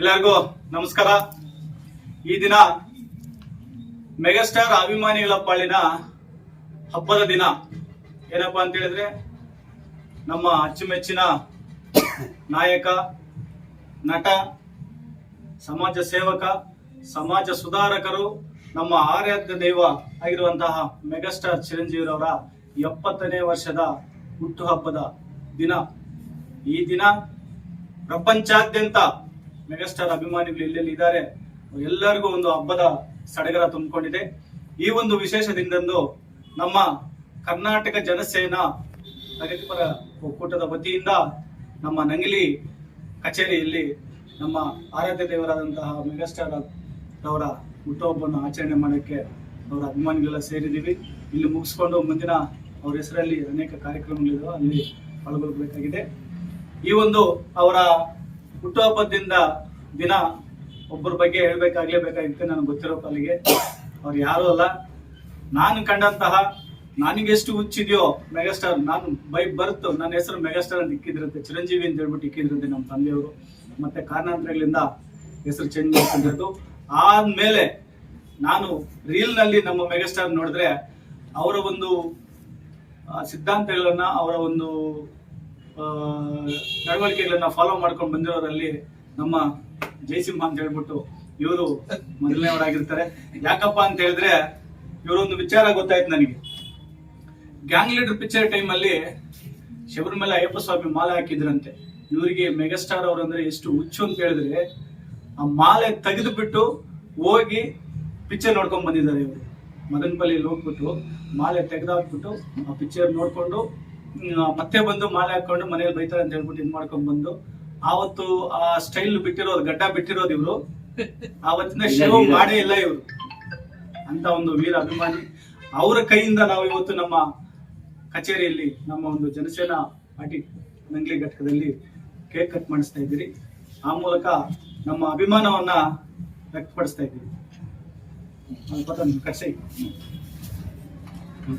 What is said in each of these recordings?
ಎಲ್ಲರಿಗೂ ನಮಸ್ಕಾರ. ಈ ದಿನ ಮೆಗಾಸ್ಟಾರ್ ಅಭಿಮಾನಿಗಳ ಪಾಳಿನ ಹಬ್ಬದ ದಿನ. ಏನಪ್ಪಾ ಅಂತ ಹೇಳಿದ್ರೆ, ನಮ್ಮ ಅಚ್ಚುಮೆಚ್ಚಿನ ನಾಯಕ, ನಟ, ಸಮಾಜ ಸೇವಕ, ಸಮಾಜ ಸುಧಾರಕರು, ನಮ್ಮ ಆರಾಧ್ಯ ದೈವ ಆಗಿರುವಂತಹ ಮೆಗಾಸ್ಟಾರ್ ಚಿರಂಜೀವಿರವರ ಎಪ್ಪತ್ತನೇ ವರ್ಷದ ಹುಟ್ಟುಹಬ್ಬದ ದಿನ. ಈ ದಿನ ಪ್ರಪಂಚಾದ್ಯಂತ ಮೆಗಾಸ್ಟಾರ್ ಅಭಿಮಾನಿಗಳು ಎಲ್ಲೆಲ್ಲಿ ಇದ್ದಾರೆ, ಎಲ್ಲರಿಗೂ ಒಂದು ಹಬ್ಬದ ಸಡಗರ ತುಂಬಿಕೊಂಡಿದೆ. ಈ ಒಂದು ವಿಶೇಷ ದಿನದಂದು ನಮ್ಮ ಕರ್ನಾಟಕ ಜನಸೇನಾ ಪ್ರಗತಿಪರ ಒಕ್ಕೂಟದ ವತಿಯಿಂದ ನಮ್ಮ ನಂಗಿಲಿ ಕಚೇರಿಯಲ್ಲಿ ನಮ್ಮ ಆರಾಧ್ಯ ದೇವರಾದಂತಹ ಮೆಗಾಸ್ಟಾರ್ ಅವರ ಹುಟ್ಟುಹಬ್ಬವನ್ನು ಆಚರಣೆ ಮಾಡೋಕ್ಕೆ ಅವರ ಅಭಿಮಾನಿಗಳೆಲ್ಲ ಸೇರಿದ್ದೀವಿ. ಇಲ್ಲಿ ಮುಗಿಸ್ಕೊಂಡು ಮುಂದಿನ ಅವ್ರ ಹೆಸರಲ್ಲಿ ಅನೇಕ ಕಾರ್ಯಕ್ರಮಗಳಿದ್ದಾವೆ ಅಲ್ಲಿ ಪಾಲ್ಗೊಳ್ಬೇಕಾಗಿದೆ. ಈ ಒಂದು ಅವರ ಹುಟ್ಟುಹಬ್ಬದಿಂದ ದಿನ ಒಬ್ಬರ ಬಗ್ಗೆ ಹೇಳ್ಬೇಕಾಗ್ಲೇಬೇಕಾಗಿತ್ತು ನನಗೆ ಗೊತ್ತಿರೋ ಕಾಲಿಗೆ. ಅವ್ರು ಯಾರು ಅಲ್ಲ. ನಾನು ಕಂಡಂತಹ ನನಗೆಷ್ಟು ಹುಚ್ಚಿದೆಯೋ ಮೆಗಾಸ್ಟಾರ್ ನಾನು ಬೈ ಬರ್ತು, ನನ್ನ ಹೆಸರು ಮೆಗಾಸ್ಟಾರ್ ಅಂತ ಇಕ್ಕಿದ್ರಂತೆ. ಚಿರಂಜೀವಿ ಅಂತ ಹೇಳ್ಬಿಟ್ಟು ಇಕ್ಕಿದ್ರಂತೆ ನಮ್ಮ ತಂದೆಯವರು. ಮತ್ತೆ ಕಾರಣಾಂತರಗಳಿಂದ ಹೆಸರು ಚೇಂಜ್ ಮಾಡ್ಕೊಂಡಿದ್ದು ಆದ್ಮೇಲೆ ನಾನು ರೀಲ್ನಲ್ಲಿ ನಮ್ಮ ಮೆಗಾಸ್ಟಾರ್ ನೋಡಿದ್ರೆ, ಅವರ ಒಂದು ಸಿದ್ಧಾಂತಗಳನ್ನ, ಅವರ ಒಂದು ನಡವಳಿಕೆಗಳನ್ನ ಫಾಲೋ ಮಾಡ್ಕೊಂಡು ಬಂದಿರೋರಲ್ಲಿ ನಮ್ಮ ಜಯಸಿಂಹ ಅಂತ ಹೇಳ್ಬಿಟ್ಟು ಇವರು ಮೊದಲನೇವರಾಗಿರ್ತಾರೆ ಯಾಕಪ್ಪ ಅಂತ ಹೇಳಿದ್ರೆ ಇವರೊಂದು ವಿಚಾರ ಗೊತ್ತಾಯ್ತು ನನಗೆ. ಗ್ಯಾಂಗ್ ಲೀಡರ್ ಪಿಕ್ಚರ್ ಟೈಮಲ್ಲಿ ಶಬರಿಮಲೆ ಅಯ್ಯಪ್ಪ ಸ್ವಾಮಿ ಮಾಲೆ ಹಾಕಿದ್ರಂತೆ. ಇವರಿಗೆ ಮೆಗಾಸ್ಟಾರ್ ಅಂದ್ರೆ ಎಷ್ಟು ಹುಚ್ಚು ಅಂತ ಹೇಳಿದ್ರೆ ಆ ಮಾಲೆ ತೆಗೆದು ಬಿಟ್ಟು ಹೋಗಿ ಪಿಕ್ಚರ್ ನೋಡ್ಕೊಂಡ್ ಬಂದಿದ್ದಾರೆ ಇವರು. ಮದನಪಲ್ಲಿಯಲ್ಲಿ ಹೋಗ್ಬಿಟ್ಟು ಮಾಲೆ ತೆಗೆದಾಕ್ಬಿಟ್ಟು ಆ ಪಿಕ್ಚರ್ ನೋಡ್ಕೊಂಡು ಮತ್ತೆ ಬಂದು ಮಾಲೆ ಹಾಕೊಂಡು ಮನೇಲಿ ಬೈತಾರೆ ಅಂತ ಹೇಳ್ಬಿಟ್ಟು ಇದ್ ಮಾಡ್ಕೊಂಡ್ ಬಂದು ಆವತ್ತು ಆ ಸ್ಟೈಲ್ ಬಿಟ್ಟಿರೋದು ಗಡ್ಡ ಬಿಟ್ಟಿರೋದು ಇವರು ಆವತ್ತಿನ ಶೋ ಮಾಡೇ ಇಲ್ಲ ಇವರು ಅಂತ ಒಂದು ವೀರ ಅಭಿಮಾನಿ ಅವರ ಕೈಯಿಂದ ನಾವು ಇವತ್ತು ನಮ್ಮ ಕಚೇರಿಯಲ್ಲಿ ನಮ್ಮ ಒಂದು ಜನಸೇನಾ ಪಾರ್ಟಿ ನಂಗ್ಲಿ ಘಟಕದಲ್ಲಿ ಕೇಕ್ ಕಟ್ ಮಾಡಿಸ್ತಾ ಇದ್ದೀರಿ ಆ ಮೂಲಕ ನಮ್ಮ ಅಭಿಮಾನವನ್ನ ವ್ಯಕ್ತಪಡಿಸ್ತಾ ಇದ್ದೀವಿ ಹ್ಮ್,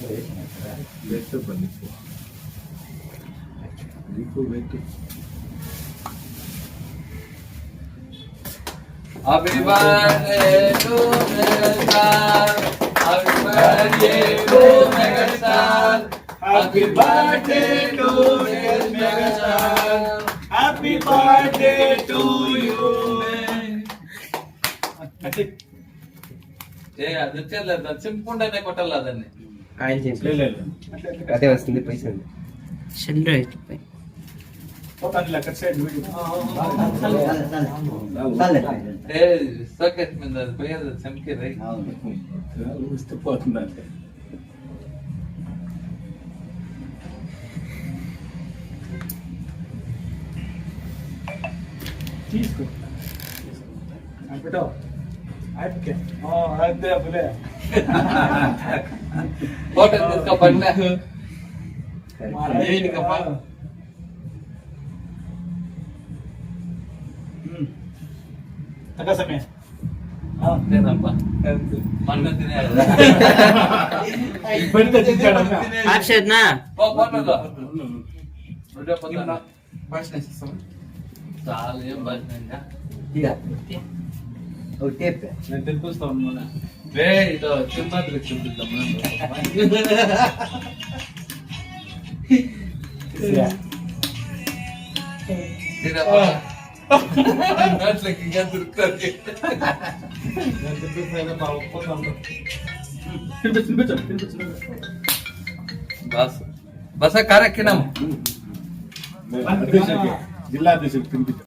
ಬೇಕು ಬಂದಿತ್ತು ಬೇಕು ಬೇಕು Happy birthday to Megastar. Happy birthday to Megastar. Happy birthday to Megastar. Happy birthday to you. ಏ ಅದಕ್ಕೆ ಅಲ್ಲ ಚಿಂಪುಂಡನೆ ಕೊಟ್ಟಲ್ಲ ಅದನ್ನೇ ఆయన చేసి అదే వస్తుంది పైసలు షెల్లు అయిపోయి సాకెట్ మీద చంకి రై. పోతుంది అంటే తీసుకో. అప్పులే Bót được được cặp bánh nè mà Đi được cặp bánh Taka sa kaya? Ah, tira pa. Paano tinira? Pwede na tinira na. Absent na. Pag paano to? Pwede pa na. Bas na siya. Sali yung bas na niya. Tira. O tepe. Nandito sa mo na. Ve ido cuma tercium di teman. Tidak apa. Nanti lagi ngantur kerja. Nanti tuh saya mau pot sama. Tirbet tirbet tirbet tirbet. Bas. Basa karek kenam. Jilat desa tirbet.